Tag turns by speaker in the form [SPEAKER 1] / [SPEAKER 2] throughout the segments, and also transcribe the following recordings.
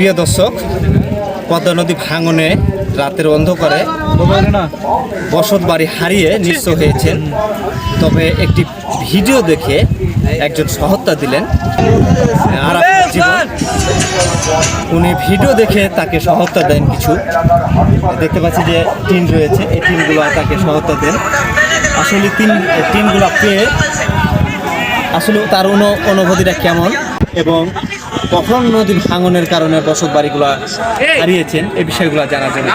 [SPEAKER 1] প্রিয় দর্শক পদ্মা নদী ভাঙনে রাতের অন্ধকারে বসত বাড়ি হারিয়ে নিঃস্ব হয়েছেন। তবে একটি ভিডিও দেখে একজন সহত্যা দিলেন আর উনি ভিডিও দেখে তাকে সহত্যা দেন কিছু। দেখতে পাচ্ছি যে টিন রয়েছে এই টিনগুলো তাকে সহত্যা দেন। আসলে তিন টিনগুলো পেয়ে আসলে তার অনু- অনুভূতিটা কেমন? এবং কখন নদী ভাঙনের কারণে বসত বাড়িগুলো হারিয়েছেন? এই বিষয়গুলো জানার জন্য।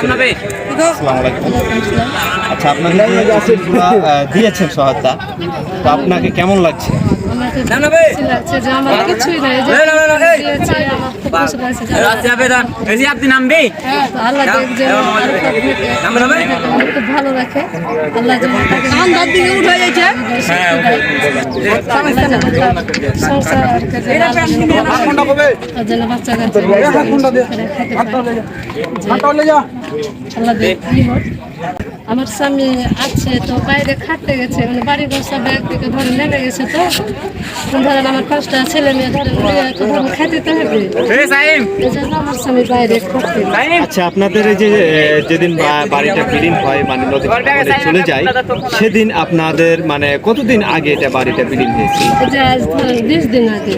[SPEAKER 1] আচ্ছা আপনাকে যে টিনগুলো, আহ, দিয়েছেন সহায়তা। তো আপনাকে কেমন লাগছে?
[SPEAKER 2] আমাকে খুশি লাগছে যে আমার কিছুই নাই।
[SPEAKER 3] আপনি নামবে?
[SPEAKER 2] আল্লাহ দেখ যে আমার খুব ভালো রাখে। আল্লাহ উঠে যাচ্ছে। যেন বাচ্চা আমার স্বামী আছে তো বাইরে খাটতে গেছে মানে বাড়ি ঘর সব একদিকে ধরে নেমে গেছে তো। ধরেন আমার পাঁচটা ছেলে মেয়ে ধরেন নিয়ে ধরেন খাইতে হবে। আমার স্বামী বাইরে খাটতে
[SPEAKER 1] আচ্ছা আপনাদের এই যে যেদিন বাড়িটা বিলীন হয় মানে নদী চলে যায় সেদিন আপনাদের মানে কতদিন আগে এটা বাড়িটা বিলীন হয়েছে?
[SPEAKER 2] এই আজ ধরেন বিশ দিন আগে।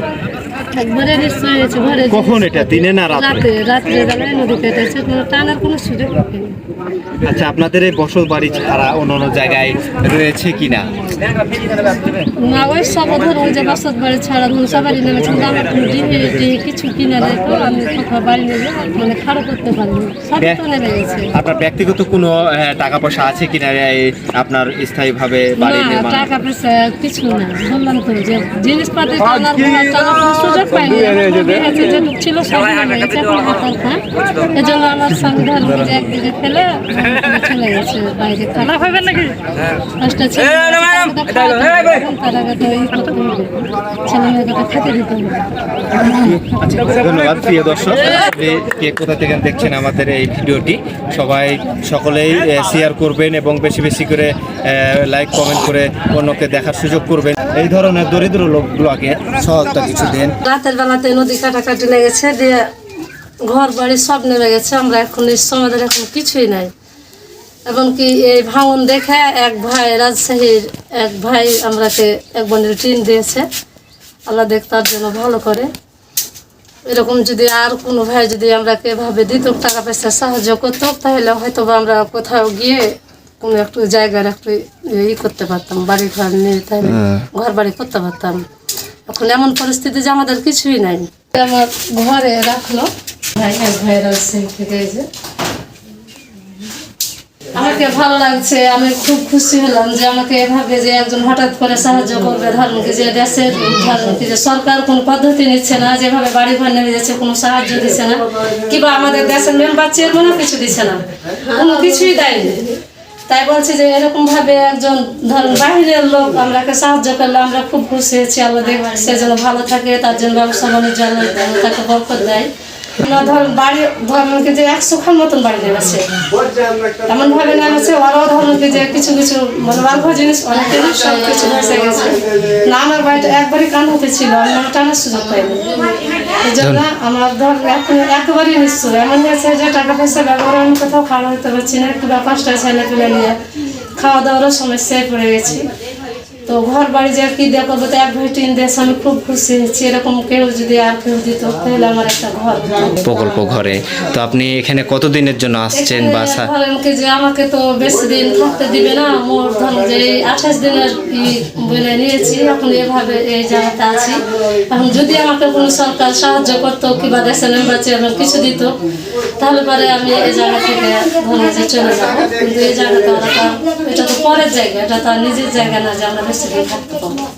[SPEAKER 2] একবারে নিশ্চয় হয়েছে ঘরে
[SPEAKER 1] কখন এটা দিনে না
[SPEAKER 2] রাতে রাত্রে বেলায় নদী কেটেছে কোনো টানার কোনো সুযোগ নেই
[SPEAKER 1] আচ্ছা আপনাদের এই বসত বাড়ি ছাড়া অন্য অন্য জায়গায় রয়েছে কিনা?
[SPEAKER 2] না ওই সব ধর ওই যে বাসত বাড়ি ছাড়া ধরুন সবারই নেমেছে কিন্তু আমার কোনো ডিঙি টিঙি কিছু কিনে নেই তো আমি কোথাও বাড়ি নেবে মানে খাড়ো করতে পারিনি। সব তো নেমে গেছে।
[SPEAKER 1] আপনার ব্যক্তিগত কোনো টাকা পয়সা আছে কিনা আপনার স্থায়ীভাবে বাড়ি নির্মাণ?
[SPEAKER 2] টাকা পয়সা কিছু না বললাম তো যে জিনিসপাতি কেনার কোনো টাকা কোনো সুযোগ পাইনি হয়েছে যেটুকু ছিল সব নেমে গেছে এখন হাতার খান এই আমার স্বামী ধর্ম একদিকে ফেলে চলে গেছে বাইরে খানা খাবেন নাকি পাঁচটা ছেলে হবে, তার
[SPEAKER 1] ধন্যবাদ, প্রিয় দর্শক। কে কোথা থেকে দেখছেন আমাদের এই ভিডিওটি? সবাই সকলেই শেয়ার করবেন এবং বেশি বেশি করে লাইক কমেন্ট করে অন্যকে দেখার সুযোগ করবেন। এই ধরনের দরিদ্র লোকগুলোকে সহায়তা কিছু দেন
[SPEAKER 2] রাতের বেলাতে নদী কাটাকাটি লেগেছে, দিয়ে ঘর বাড়ি সব নেমে গেছে। আমরা এখন আমাদের এখন কিছুই নাই। এমনকি এই ভাঙন দেখে এক ভাই রাজশাহীর এক ভাই আমরাকে এক বনের টিন দিয়েছে। আল্লাহ দেখ তার জন্য ভালো করে। এরকম যদি আর কোনো ভাই যদি আমরাকে এভাবে দিত টাকা পয়সা সাহায্য করতো তাহলে হয়তো বা আমরা কোথাও গিয়ে কোনো একটু জায়গার একটু ই করতে পারতাম বাড়ি ঘর নিয়ে তাহলে ঘর বাড়ি করতে পারতাম। এখন এমন পরিস্থিতি যে আমাদের কিছুই নাই। আমার ঘরে রাখল। ভাই এক ভাই রাজশাহী থেকে এসে আমাকে ভালো লাগছে, আমি খুব খুশি হলাম যে আমাকে এভাবে যে একজন হঠাৎ করে সাহায্য করবে ধরেন কি যে দেশের ধরেন কি যে সরকার কোন পদ্ধতি নিচ্ছে না, যেভাবে বাড়ি ঘর নেমে যাচ্ছে, কোনো সাহায্য দিচ্ছে না, কিংবা আমাদের দেশের মেম্বার চেয়ারম্যানও কিছু দিচ্ছে না, কোনো কিছুই দেয়নি। তাই বলছি যে এরকম ভাবে একজন ধরুন বাহিরের লোক আমরাকে সাহায্য করলে আমরা খুব খুশি হয়েছি দেখ সে যেন ভালো থাকে, তার জন্য ব্যবসা বাণিজ্য তাকে বরকত দেয়। বাড়ি ধরেন কি যে মতন বাড়ি এমন ভাবে ওরাও কি যে কিছু কিছু মানে অল্প জিনিস অনেক জিনিস সব কিছু গেছে। না আমার বাড়িটা একবারই কান হতে ছিল আমি মানে টানার সুযোগ পাইনি। এই জন্য আমার ধর এখন একেবারেই নিশ্চয় এমন হয়েছে যে টাকা পয়সা ব্যবহার আমি কোথাও খাওয়া হতে পারছি না কিংবা পাঁচটা ছেলে পেলে নিয়ে। খাওয়া দাওয়ারও সমস্যায় পড়ে গেছি। তো ঘর বাড়ি যে কি দেখো তো এক ভাই টিন দিয়েছে আমি খুব খুশি হয়েছি। এরকম কেউ যদি আর কেউ দিত তাহলে আমার একটা ঘর
[SPEAKER 4] প্রকল্প ঘরে। তো আপনি এখানে কতদিনের জন্য আসছেন বা
[SPEAKER 2] এখানে ধরেন কি যে আমাকে তো বেশি দিন থাকতে দিবে না মোর ধরুন যে আঠাশ দিনের বলে নিয়েছি এখন এভাবে এই জায়গাতে আছি। এখন যদি আমাকে কোনো সরকার সাহায্য করতো কিংবা দেশের মেম্বার চেয়ারম্যান কিছু দিত তাহলে পরে আমি এই জায়গা থেকে ধরে যে চলে যাব। কিন্তু এই জায়গাটা তো এটা তো পরের জায়গা, এটা তো নিজের জায়গা না যে আমরা বেশি থাকতে পারব।